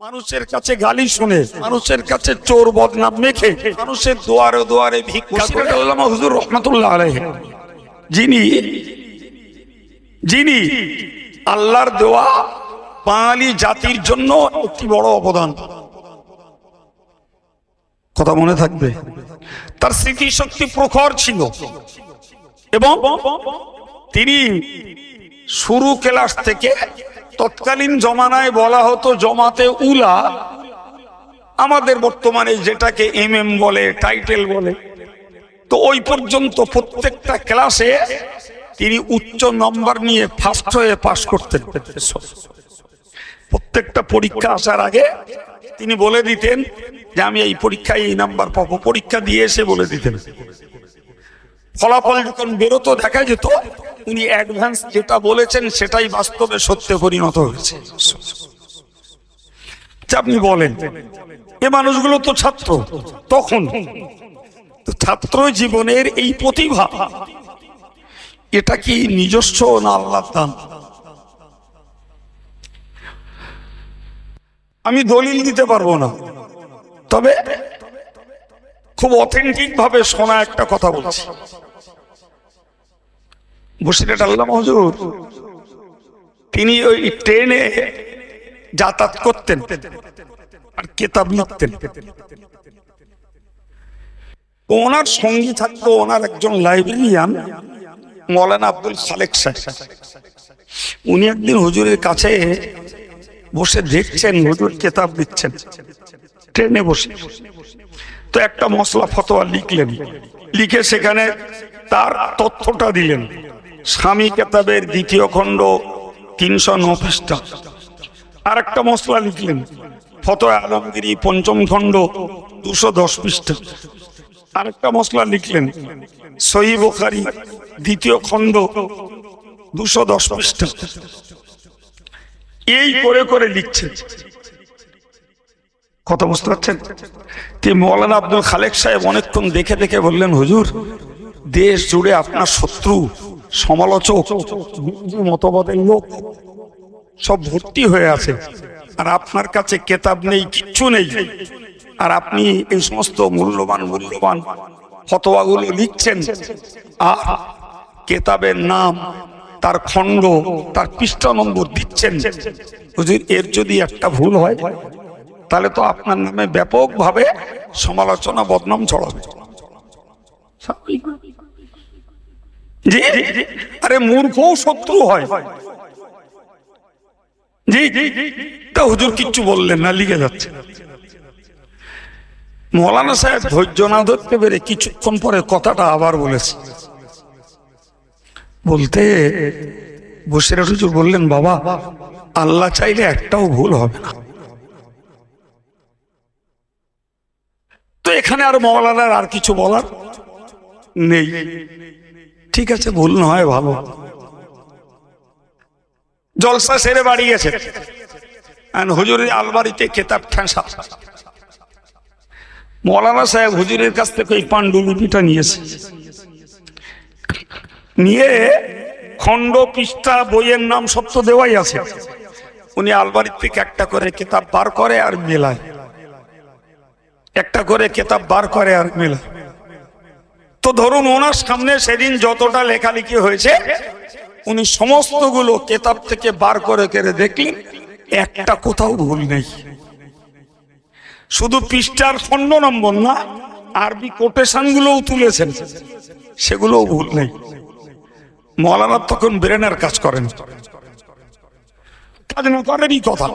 মানুষের কাছে গালি শুনে মানুষের কাছে চোর বদনাম মেখে মানুষের দুয়ারে দুয়ারে ভিক্ষা করে হুজুর রহমাতুল্লাহ আলাইহি। যিনি যিনি আল্লাহর দেওয়া বাঙালি জাতির জন্য একটি বড় অবদান। কথা মনে থাকবে? তার স্মৃতিশক্তি প্রখর ছিল। এবং তিনি শুরু ক্লাস থেকে তৎকালীন জমানায় বলা হতো জমাতে উলা। আমাদের বর্তমানে যেটাকে এম এম বলে, টাইটেল বলে। তো ওই পর্যন্ত প্রত্যেকটা ক্লাসে তিনি উচ্চ নম্বর নিয়ে ফার্স্ট হয়ে পাশ করতেন। প্রত্যেকটা পরীক্ষা আসার আগে তিনি বলে দিতেন যে, আমি এই পরীক্ষায় এই নাম্বার পাবো। পরীক্ষা দিয়ে এসে বলে দিতেন। ফলাফল যখন বেরোতো, দেখা যেত উনি অ্যাডভান্স যেটা বলেছেন সেটাই বাস্তবে সত্যে পরিণত হয়েছে। আচ্ছা, আপনি বলেন এ মানুষগুলো তো ছাত্র তখন? ছাত্র জীবনের এই প্রতিভা এটা কি নিজস্ব না আল্লাহ দান আমি দলিল দিতে পারব না তবে খুব অথেন্টিক ভাবে শোনা একটা কথা বলছি। বসিরহাট আল্লাহ হুজুর, তিনি ওই ট্রেনে যাতায়াত করতেন আর কেতাব লিখতেন ওনার সঙ্গী থাকতো ওনার একজন লাইব্রেরিয়ান, মৌলানা আব্দুল খালেক সাহেব। উনি একদিন হুজুরের কাছে বসে দেখছেন, হুজুর কেতাব লিখছেন ট্রেনে বসে। তো একটা মশলা ফতোয়া লিখলেন, লিখে সেখানে তার তথ্যটা দিলেন। স্বামী কেতাবের দ্বিতীয় খণ্ড তিনশো ন পৃষ্ঠা আর একটা মশলা লিখলেন, ফতোয়া আলমগিরি, পঞ্চম খণ্ড দুশো দশ পৃষ্ঠা। আরেকটা মশলা লিখলেন, সহি বোখারি, দ্বিতীয় খণ্ড দুশো দশ পৃষ্ঠা। এই করে করে লিখছেন। কথা বুঝতে পারছেন? তে মৌলানা আব্দুল খালেক সাহেব অনেকক্ষণ দেখে দেখে বললেন, হুজুর, দেশ জুড়ে আপনার শত্রু। সমালোচক বিরোধী মতবাদের লোক সব ভর্তি হয়ে আছে। আর আপনার কাছে কেতাব নেই, কিচ্ছু নেই। আর আপনি এই সমস্ত মূল্যবান মূল্যবান ফতোয়াগুলো লিখছেন। আর কেতাবের নাম, তার খণ্ড, তার পৃষ্ঠা নম্বর দিচ্ছেন। এর যদি একটা ভুল হয়, তাহলে তো আপনার নামে ব্যাপকভাবে সমালোচনা, বদনাম ছড়াবে জি আরে মূর্খও শত্রু হয়। জি তা হুজুর কিচ্ছু বললেন না, লিখে যাচ্ছে। মৌলানা সাহেব ধৈর্য না ধরতে পেরে কিছুক্ষণ পরে কথাটা আবার বলেছে। বলতে বসির হুজুর বললেন, বাবা, আল্লাহ চাইলে একটাও ভুল হবে না। তো এখানে আর মৌলানার আর কিছু বলার নেই। ঠিক আছে, ভুল নয় ভালো। জলসা সেরে বাড়ি গেছে হুজুরের আলমারিতে কেতাব ঠেঁসা। মৌলানা সাহেব হুজুরের কাছ থেকে ওই পাণ্ডুলিপিটা নিয়েছে। নিয়ে খণ্ড পৃষ্ঠা, বইয়ের নাম সব তো দেওয়াই আছে। উনি আলমারির থেকে একটা করে কেতাব বার করে আর মেলায়। একটা করে কেতাব বার করে আর মেলায়। তো ধরুন ওনার সামনে সেদিন যতটা লেখালেখি হয়েছে, উনি সমস্তগুলো কেতাব থেকে বার করে কেড়ে দেখলেন, একটা কোথাও ভুল নেই। শুধু পৃষ্ঠার খণ্ড নম্বর না, আরবি কোটেশন গুলোও তুলেছেন, সেগুলোও ভুল নেই। মৌলানা তখন ব্রেনের কাজ করেন। কাজ না করেনই কথা।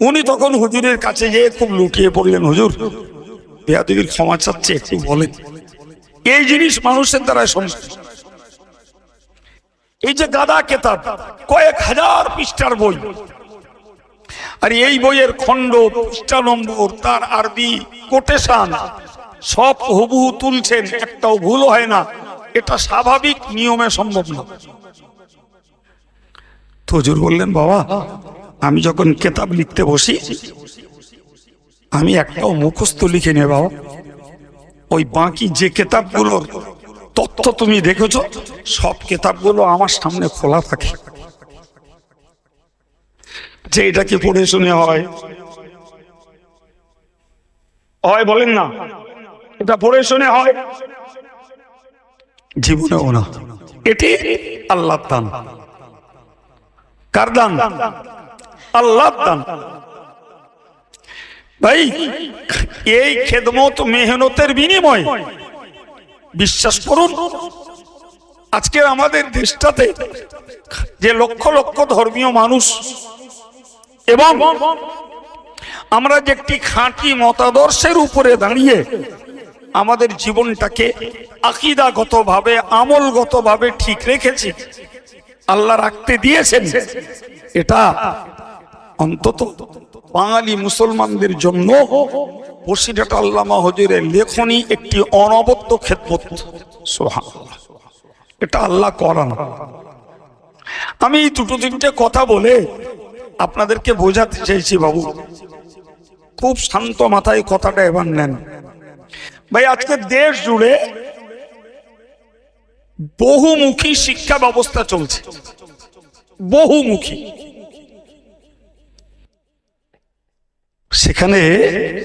উনি তখন হুজুরের কাছে গিয়ে খুব লুটিয়ে পড়লেন, হুজুর, বেয়াদিবির ক্ষমা চাচ্ছে, একটু বলেন। এই জিনিস মানুষের দ্বারা সম্ভব। এই যে গাদা কেতাব, কয়েক হাজার পৃষ্ঠার বই। আর এই বইয়ের খণ্ড, পৃষ্ঠা নম্বর, তার আরবি কোটেশন, সব হুবহু তুলছেন, একটাও ভুল হয় না। এটা স্বাভাবিক নিয়মে সম্ভব না। তো হুজুর বললেন, বাবা, আমি যখন কেতাব লিখতে বসি, আমি একটাও মুখস্থ লিখে নে বাবা। ওই বাকি যে কেতাবগুলোর তথ্য তুমি দেখেছ, সব কেতাবগুলো আমার সামনে খোলা থাকে। যে এটাকে পড়ে শুনে হয়। হয় বলেন না। এটা পড়ে শুনে হয়। জীবনেও না। এটি আল্লাহ দান। কার দান? আল্লাহ দান। ভাই, এই খেদমত মেহনতের বিনিময়। বিশ্বাস করুন, আজকে আমাদের দেশটাতে যে লক্ষ লক্ষ ধর্মীয় মানুষ এবং আমরা যে একটি খাঁটি মতাদর্শের উপরে দাঁড়িয়ে আমাদের জীবনটাকে আকিদাগত ভাবে আমলগত ভাবে ঠিক রেখেছি, আল্লাহ রাখতে দিয়েছেন, এটা অন্তত বাঙালি মুসলমানদের জন্য হজুরের লেখনী একটি খেদমত। সুবহানাল্লাহ। এটা আল্লাহ করান। আমি দুটো তিনটে কথা বলে আপনাদেরকে বোঝাতে চাইছি বাবু। খুব শান্ত মাথায় কথাটা এবার নেন। ভাই, আজকে দেশ জুড়ে বহুমুখী শিক্ষা ব্যবস্থা চলছে। বহুমুখী। সেখানে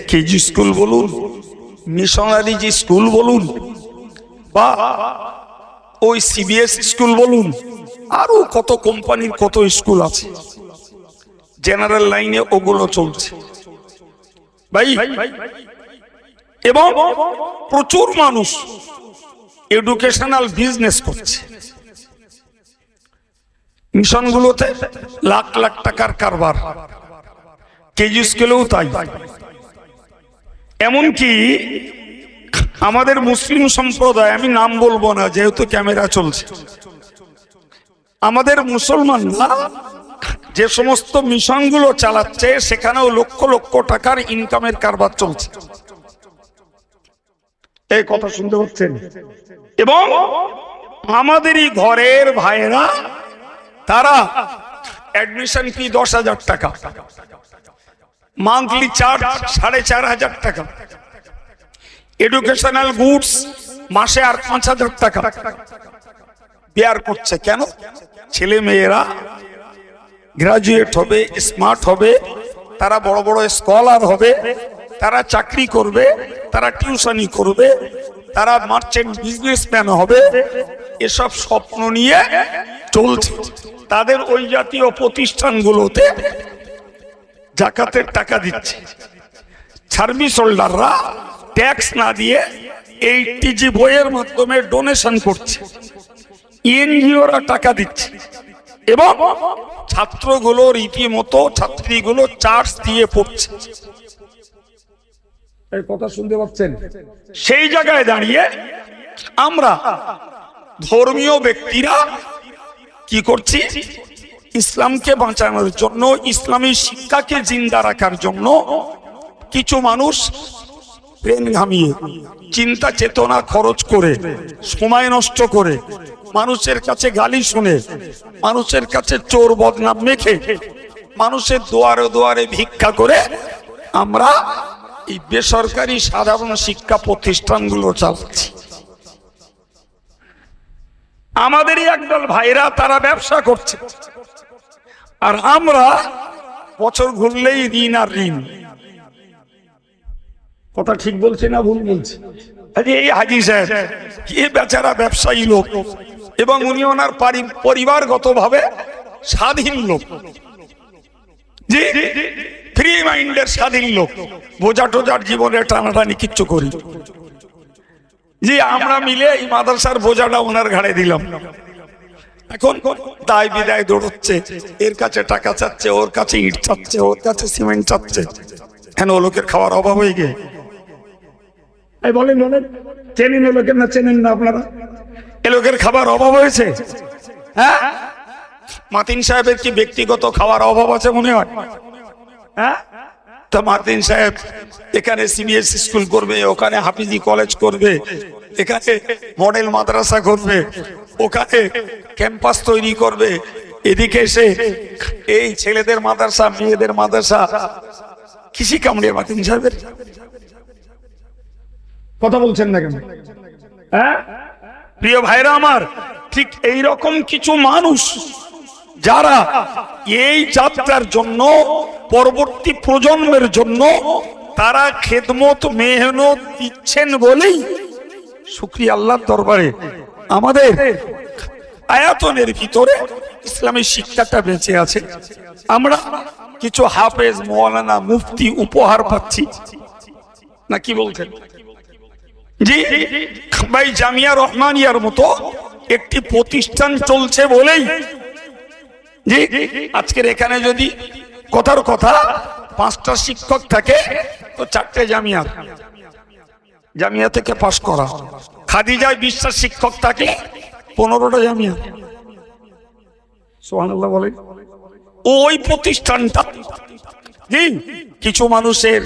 কেজি স্কুল বলুন মিশনারি যে স্কুল বলুন, বা ওই সিবিএস স্কুল বলুন, আরও কত কোম্পানির কত স্কুল আছে। জেনারেল লাইনে ওগুলো চলছে। ভাই, এবং প্রচুর মানুষ এডুকেশনাল বিজনেস করছে। মিশনগুলোতে লাখ লাখ টাকার কারবার। কেজি স্কেলেও তাই। এমনকি আমাদের মুসলিম সম্প্রদায়, আমি নাম বলব না, যেহেতু ক্যামেরা চলছে। আমাদের মুসলমানরা যে সমস্ত মিশনগুলো চালাচ্ছে, সেখানেও লক্ষ লক্ষ টাকার ইনকামের কারবার চলছে। এই কথা শুনতে পাচ্ছেন? এবং আমাদেরই ঘরের ভাইয়েরা, তারা অ্যাডমিশন ফি দশ হাজার টাকা। মান্থলি চার্জ সাড়ে চার হাজার টাকা। এডুকেশনাল গুডস মাসে আর পাঁচ হাজার টাকা। বেয়ার করছে কেন? ছেলে মেয়েরা গ্রাজুয়েট হবে স্মার্ট হবে, তারা বড় বড় স্কলার হবে, তারা চাকরি করবে, তারা টিউশনি করবে, তারা মার্চেন্ট বিজনেসম্যান হবে, এসব স্বপ্ন নিয়ে চলছে। তাদের ওই জাতীয় প্রতিষ্ঠানগুলোতে জাকাতের টাকা দিচ্ছে। সার্ভিস হোল্ডাররা ট্যাক্স না দিয়ে এই টিজি বইয়ের মাধ্যমে ডোনেশন করছে। এনজিওরা টাকা দিচ্ছে। এবং ছাত্রগুলো রীতিমতো ছাত্রীগুলো চার্জ দিয়ে পড়ছে। এই কথা শুনতে পাচ্ছেন? সেই জায়গায় দাঁড়িয়ে আমরা ধর্মীয় ব্যক্তিরা কি করছি? ইসলামকে বাঁচানোর জন্য, ইসলামী শিক্ষাকে জিন্দা রাখার জন্য কিছু মানুষ প্রেম ঘামিয়ে, চিন্তা চেতনা খরচ করে, সময় নষ্ট করে, মানুষের কাছে গালি শুনে, মানুষের কাছে চোর বদনাম মেখে, মানুষের দুয়ারে দুয়ারে ভিক্ষা করে আমরা এই বেসরকারি সাধারণ শিক্ষা প্রতিষ্ঠানগুলো চালাচ্ছি। আমাদেরই একদল ভাইরা তারা ব্যবসা করছে। আর আমরা বছর ঘুরলেই ঋণ আর ঋণ। কথা ঠিক বলছে না ভুল বলছে? এই হাজি সাহেব কি বেচারা ব্যবসায়ী লোক এবং উনি ওনার পারি- পরিবারগতভাবে স্বাধীন লোক। জি ফ্রি মাইন্ডের স্বাধীন লোক। বোঝা টোজার জীবনে টানাটানি কিচ্ছু করি জি আমরা মিলে এই মাদ্রাসার বোঝাটা ওনার ঘাড়ে দিলাম। এখন দায় বিদায় দৌড়চ্ছে। এর কাছে টাকা চাচ্ছে ওর কাছে ইট চাচ্ছে ওর কাছে সিমেন্ট চাচ্ছে। কেন ও লোকের খাওয়ার অভাব হয়ে গে এই বলেন বলেন। চেনেন লোকের না চেনেন না আপনারা? এ লোকের খাবার অভাব হয়েছে? হ্যাঁ? মাতিন সাহেবের কি ব্যক্তিগত খাওয়ার অভাব আছে মনে হয়? হ্যাঁ? তা মার্তিন সাহেব এখানে সিবিএস স্কুল করবে ওখানে হাফিজি কলেজ করবে এখানে মডেল মাদ্রাসা করবে ওখানে ক্যাম্পাস তৈরি করবে। এদিকে এসে এই ছেলেদের মাদ্রাসা, মেয়েদের মাদ্রাসা, কৃষি কামড়ে বাতিন সাহেবের। কথা বলছেন না কেন? হ্যাঁ? প্রিয় ভাইরা আমার, ঠিক এই রকম কিছু মানুষ যারা এই যাত্রার জন্য, পরবর্তী প্রজন্মের জন্য তারা খেদমত, মেহনত দিচ্ছেন বলেই শুক্রিয়া আল্লাহর দরবারে আমাদের আয়াতনের ভিতরে ইসলামের শিক্ষাটা বেঁচে আছে। আমরা কিছু হাফেজ, মৌলানা, মুফতি উপহার পাচ্ছি। না, কি বলছেন? জি, ভাই জামিয়া রহমানিয়ার মতো একটি প্রতিষ্ঠান চলছে বলেই। জি, আজকের এখানে যদি কথার কথা পাঁচটা শিক্ষক থাকে, তো চারটে জামিয়া। জামিয়া থেকে পাশ করা। খাদিজায় বিশ্বাস শিক্ষক থাকে। পনেরোটা জামিয়া। সোহানুল্লাহ বলে ওই প্রতিষ্ঠানটা কিছু মানুষের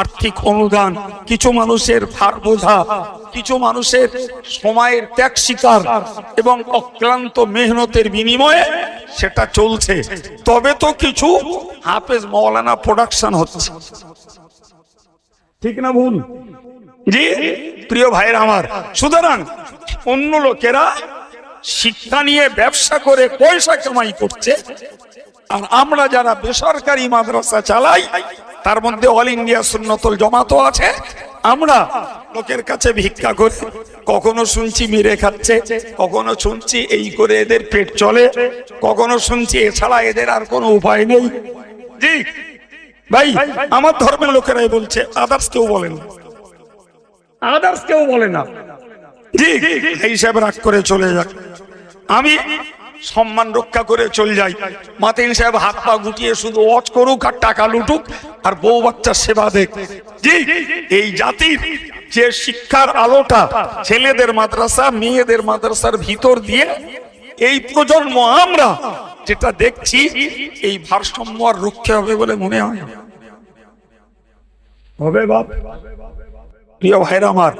আর্থিক অনুদান কিছু মানুষের ভার বোঝা কিছু মানুষের সময়ের ত্যাগ শিকার এবং অক্লান্ত মেহনতের বিনিময়ে সেটা চলছে। তবে তো কিছু হাফেজ মৌলানা প্রোডাকশন হচ্ছে। ঠিক না ভুল জি, প্রিয় ভাইয়ের আমার, সুতরাং অন্য লোকেরা শিক্ষা নিয়ে ব্যবসা করে পয়সা কামাই করছে, আর আমরা যারা বেসরকারি মাদ্রাসা চালাই, তার মধ্যে অল ইন্ডিয়া সুন্নতল জমাতো আছে, আমরা লোকের কাছে ভিক্ষা করি কখনো শুনছি মেরে খাচ্ছে, কখনো শুনছি এই করে এদের পেট চলে, কখনো শুনছি এছাড়া এদের আর কোনো উপায় নেই। জি, ভাই, আমার ধর্মের লোকেরাই বলছে আদার্স কেউ বলেন না। আদার্স কেউ বলে না। জি এই হিসাবে রাগ করে চলে যাক। আমি সম্মান রক্ষা করে চলে যাই। মাতিন সাহেব হাত পা গুটিয়ে শুধু ওয়াচ করুক আর টাকা লুটুক আর বউ বাচ্চার সেবা দেখ। জি এই জাতির যে শিক্ষার আলোটা ছেলেদের মাদ্রাসা মেয়েদের মাদ্রাসার ভিতর দিয়ে এই প্রজন্ম আমরা যেটা দেখছি এই ভারসাম্য আর রক্ষা হবে বলে মনে হয় হবে বাপ। প্রিয় ভাইরা আমার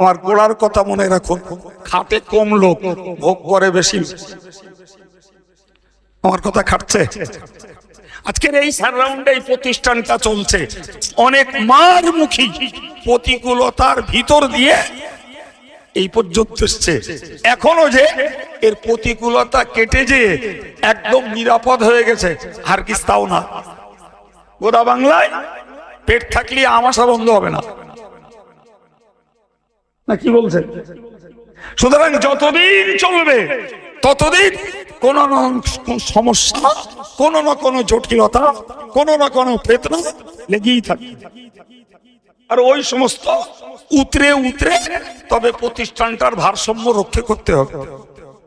আমার গোড়ার কথা মনে রাখুন। খাটে কম লোক, ভোগ করে বেশি আমার কথা খাটছে। আজকের এই সারাউন্ডে এই প্রতিষ্ঠানটা চলছে। অনেক মারমুখী প্রতিকূলতার ভিতর দিয়ে এই পর্যন্ত এসছে। এখনও যে এর প্রতিকূলতা কেটে যে একদম নিরাপদ হয়ে গেছে আর তাও না। গোদা বাংলায় পেট থাকলে আমাশা বন্ধ হবে না। না, কি বলছেন? সুতরাং যতদিন চলবে, ততদিন কোন না সমস্যা, কোন না কোন জটিলতা, কোন না কোন ফেতনা লেগেই থাকে আর ওই সমস্ত উতরে উতরে তবে প্রতিষ্ঠানটার ভারসাম্য রক্ষা করতে হবে।